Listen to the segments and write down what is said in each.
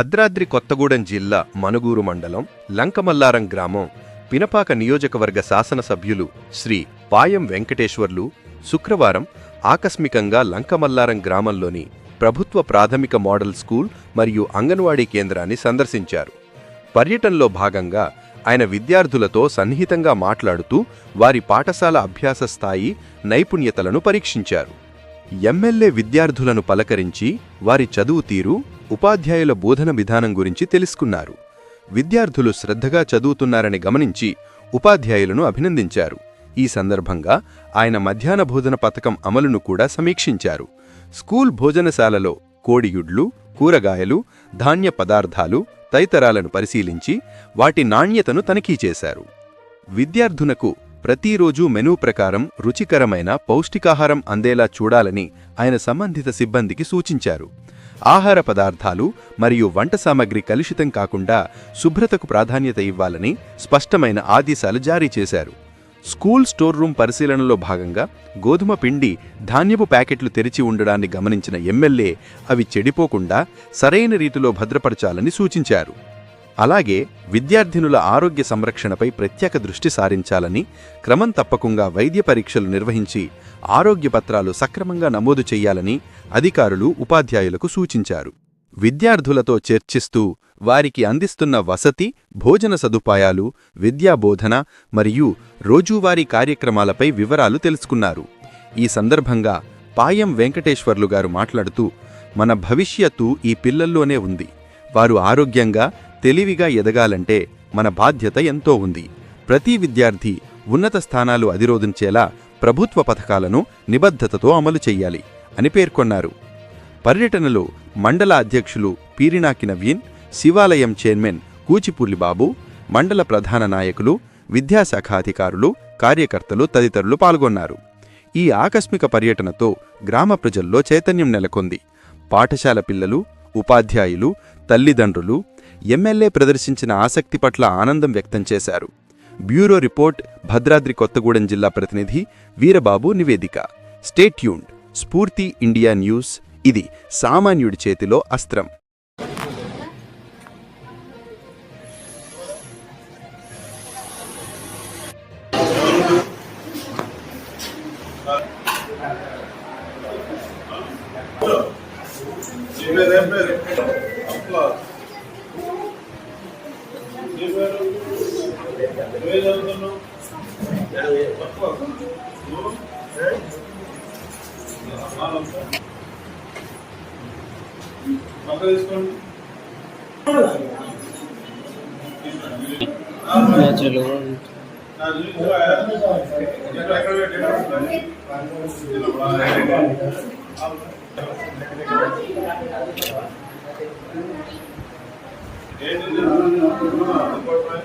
భద్రాద్రి కొత్తగూడెం జిల్లా మనుగూరు మండలం లంకమల్లారం గ్రామం పినపాక నియోజకవర్గ శాసనసభ్యులు శ్రీ పాయం వెంకటేశ్వర్లు శుక్రవారం ఆకస్మికంగా లంకమల్లారం గ్రామంలోని ప్రభుత్వ ప్రాథమిక మోడల్ స్కూల్ మరియు అంగన్వాడీ కేంద్రాన్ని సందర్శించారు. పర్యటనలో భాగంగా ఆయన విద్యార్థులతో సన్నిహితంగా మాట్లాడుతూ వారి పాఠశాల అభ్యాస స్థాయి నైపుణ్యతలను పరీక్షించారు. ఎమ్మెల్యే విద్యార్థులను పలకరించి వారి చదువు తీరు ఉపాధ్యాయుల బోధన విధానం గురించి తెలుసుకున్నారు. విద్యార్థులు శ్రద్ధగా చదువుతున్నారని గమనించి ఉపాధ్యాయులను అభినందించారు. ఈ సందర్భంగా ఆయన మధ్యాహ్న భోజన పథకం అమలును కూడా సమీక్షించారు. స్కూల్ భోజనశాలలో కోడియుడ్లు కూరగాయలు ధాన్య పదార్థాలు తదితరాలను పరిశీలించి వాటి నాణ్యతను తనిఖీ చేశారు. విద్యార్థునకు ప్రతిరోజు మెనూ ప్రకారం రుచికరమైన పౌష్టికాహారం అందేలా చూడాలని ఆయన సంబంధిత సిబ్బందికి సూచించారు. ఆహార పదార్థాలు మరియు వంట సామగ్రి కలుషితం కాకుండా శుభ్రతకు ప్రాధాన్యత ఇవ్వాలని స్పష్టమైన ఆదేశాలు జారీ చేశారు. స్కూల్ స్టోర్ రూమ్ పరిశీలనలో భాగంగా గోధుమ పిండి ధాన్యపు ప్యాకెట్లు తెరిచి ఉండడాన్ని గమనించిన ఎమ్మెల్యే అవి చెడిపోకుండా సరైన రీతిలో భద్రపరచాలని సూచించారు. అలాగే విద్యార్థినుల ఆరోగ్య సంరక్షణపై ప్రత్యేక దృష్టి సారించాలని క్రమం తప్పకుండా వైద్య పరీక్షలు నిర్వహించి ఆరోగ్య పత్రాలు సక్రమంగా నమోదు చేయాలని అధికారులు ఉపాధ్యాయులకు సూచించారు. విద్యార్థులతో చర్చిస్తూ వారికి అందిస్తున్న వసతి భోజన సదుపాయాలు విద్యాబోధన మరియు రోజువారీ కార్యక్రమాలపై వివరాలు తెలుసుకున్నారు. ఈ సందర్భంగా పాయం వెంకటేశ్వర్లు గారు మాట్లాడుతూ మన భవిష్యత్తు ఈ పిల్లల్లోనే ఉంది. వారు ఆరోగ్యంగా తెలివిగా ఎదగాలంటే మన బాధ్యత ఎంతో ఉంది. ప్రతి విద్యార్థి ఉన్నత స్థానాలు అధిరోధించేలా ప్రభుత్వ పథకాలను నిబద్ధతతో అమలు చెయ్యాలి అని పేర్కొన్నారు. పర్యటనలో మండల అధ్యక్షులు పీరినాకి నవీన్ శివాలయం చైర్మన్ కూచిపూర్లి బాబు మండల ప్రధాన నాయకులు విద్యాశాఖ అధికారులు కార్యకర్తలు తదితరులు పాల్గొన్నారు. ఈ ఆకస్మిక పర్యటనతో గ్రామ ప్రజల్లో చైతన్యం నెలకొంది. పాఠశాల పిల్లలు ఉపాధ్యాయులు తల్లిదండ్రులు ఎమ్మెల్యే ప్రదర్శించిన ఆసక్తి పట్ల ఆనందం వ్యక్తం చేశారు. బ్యూరో రిపోర్ట్ భద్రాద్రి కొత్తగూడెం జిల్లా ప్రతినిధి వీరబాబు నివేదిక. స్టేట్యూన్డ్ స్ఫూర్తి ఇండియా న్యూస్. ఇది సామాన్యుడి చేతిలో అస్త్రం. నీ పేరు నువ్వే చదువుతున్నావు తక్కువ. పక్క తీసుకోండి ఎక్కడ తర్వాత పిల్లలకి ఏం పేరు నీ పేరు బాగా చదువుకోవాలి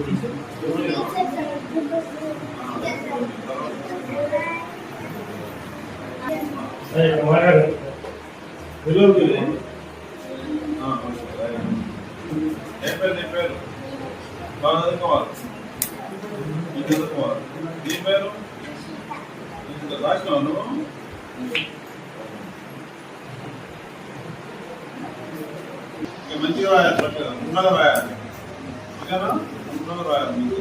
ఇది చదువుకోవాలి నీ పేరు ఇది రాసినావు నువ్వు ఇక మంచిగా రాయాలి పట్టగా రాయాలి ఓకేనా ఉన్నగా రాయాలి మీకు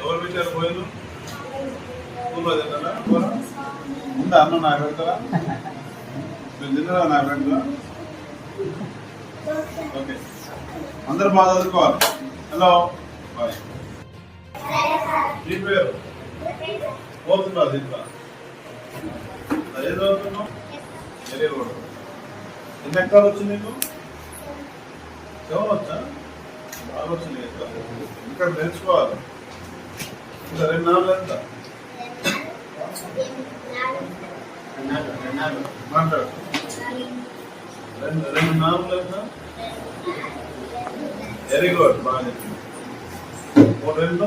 ఎవరు పెట్టారు పోయిన స్కూల్లో తిన్నారా కూర? ఉందా? నాకు పెడతారా మీరు తిన్నారా నాకు పెడతారా ఓకే. అందరూ బాగా చదువుకోవాలి. హలో. బాయ్. నీ పేరు? పోతుందా దీంట్లో? అదే చదువుతున్నావు? వెరీ గుడ్ ఎన్ని ఎక్కలు వచ్చింది నీకు? సెవెన్ వచ్చా? బాగా వచ్చింది ఎక్కడ ఇక్కడ నేర్చుకోవాలి ఇంకా రెండు నాలుగు ఎంత? మాట్లాడు రెండు రెండు నాలుగు వెరీ గుడ్ బాగా చెప్పింది మూడు రెండు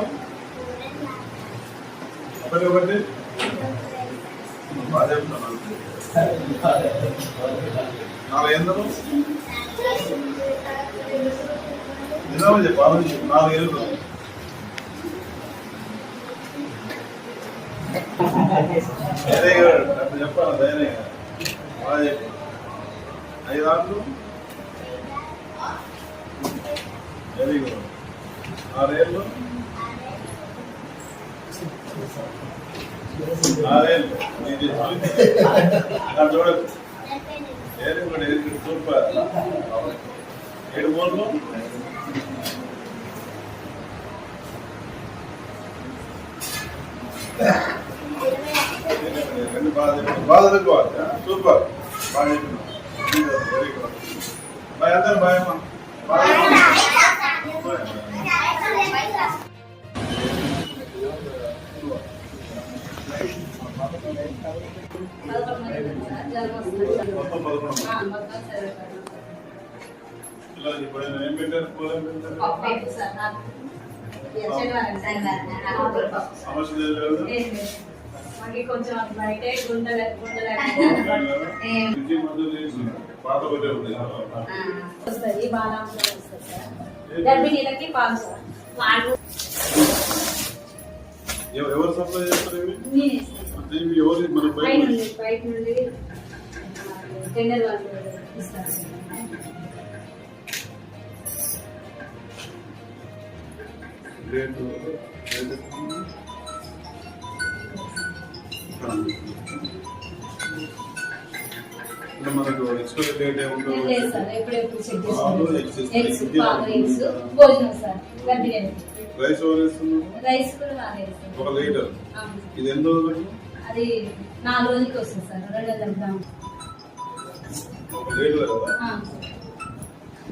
ఒకటి ఒకటి. బాగా చెప్తున్నాను నాలుగు ఎందుకు నిజమని చెప్పు ఆలోచించు. నాలుగు ఏళ్ళు వెరీ గుడ్ అప్పుడు చెప్పాను ధైర్యంగా ఐదు ఆటలు వెరీ గుడ్ ఆరేళ్ళు ఆరేళ్ళు ఇది చూడదు very good very good super ఏడు మూడు చదువుకోవాలి సూపర్. బాగా చెప్పినావు. వెరీ గుడ్ బాయ్ అందరు బాయ్ అమ్మా. బాయ్ మొత్తం పదకొండు పిల్లలు ఇప్పుడు ఏం పెట్టారు? పూలు ఏం పెట్టారు సమస్య లేదు. కొంచెం బయటే గుండె గుండె ఇంటి మందు చేసి పాత పెట్టే ఉంది వస్తుంది బాలాంశం వస్తుంది. సార్ గర్భిణీలకి పాలు పాలు. ఎవ- ఎవరు సప్లై చేస్తారు ఎవరు మన బయట బయట నుండి బయట నుండి టెండర్ వాళ్ళు ఇస్తారు. సార్. రేటు రేటు అంటే మనకు ఎక్స్పైరీ డేట్ ఏముంటుంది లేదు సార్ ఎప్పుడెప్పుడు చెక్ చేస్తాను భోజనం సార్. రైస్ ఎవరు వేస్తున్నారు? రైస్ కూడా బాగా వేస్తాం. ఒక లీటర్? అవును. ఇది ఎన్ని రోజులు పెట్టు? అది నాలుగు రోజులకి వస్తుంది సార్ రెండు వందల గ్రాములు. ఒక లీటర్ కదా.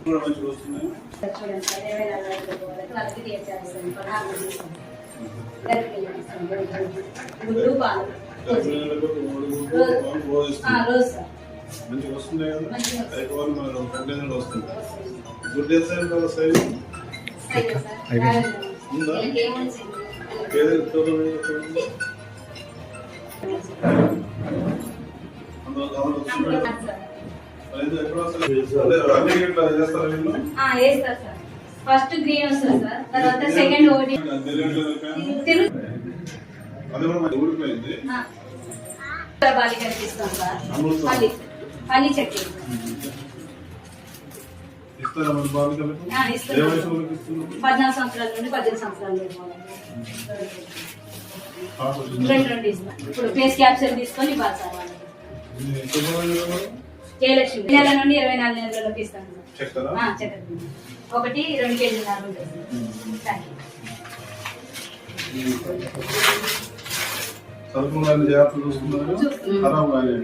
కూడా మంచిగా వస్తున్నాయి? చూడండి సార్ గుడ్డు పాలు. మంచిగా వస్తున్నాయి కదా మంచిగా కంటైనర్లు వస్తుంది గుడ్ చేస్తారు కదా సైజ్ ఉందా? అందులో చేస్తారా ఫస్ట్ గ్రీన్ వస్తుంది సార్ తర్వాత సెకండ్ ఓడి అది కూడా ఊడిపోయింది బాలి కనిపిస్తాం సార్. పల్లి పల్లి ఇస్తున్నారు? పద్నాలుగు సంవత్సరాల నుండి పద్దెనిమిది సంవత్సరాల రెండు రెండు ఇస్తాం. ఇప్పుడు ఫేస్ క్యాప్చర్ తీసుకొని ఇవ్వాలి సార్ వాళ్ళకి? జయలక్ష్మి. నెల నుండి ఇరవై నాలుగు నెలలలోకి చక్కెర బియ్యం. ఒకటి రెండు కేజీలు నాలుగు థ్యాంక్ యూ సరుకులు అన్ని జాగ్రత్తలు చూస్తున్నారు. చూస్తున్నాం. ఖరాబ్ కాలేదు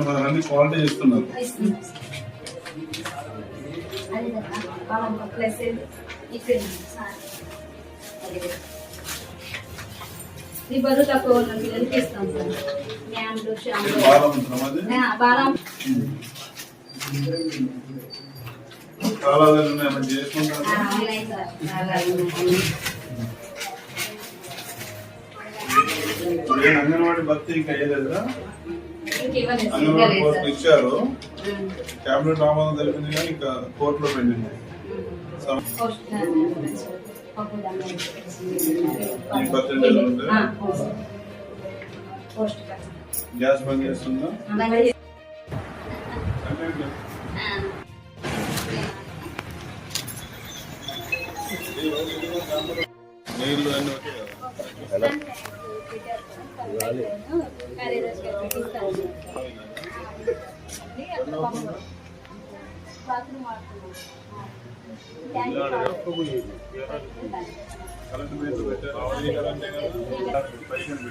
మరి అన్ని క్వాలిటీ ఇస్తున్నారు. ఈ బరువు తక్కువ ఉన్న పిల్లలకి ఇస్తాం సార్ ఉంటున్నాం అది బాగా కాలాలు ఇప్పుడు ఏం అంగన్వాడీ భర్తీ ఇంకా అయ్యలేదా ఇంక ఇవ్వలేదు సార్. అంగన్వాడీ సార్. ఇచ్చారు. క్యాబినెట్ ఆమోదం తెలిపింది కానీ ఇంకా కోర్టులో పెండింగ్ కార్డ్. గ్యాస్ బంద్ చేస్తుందా? నీళ్ళు అన్నీ కరెంట్ బిల్లు పెట్టారు కరెంటే కదా పైసలు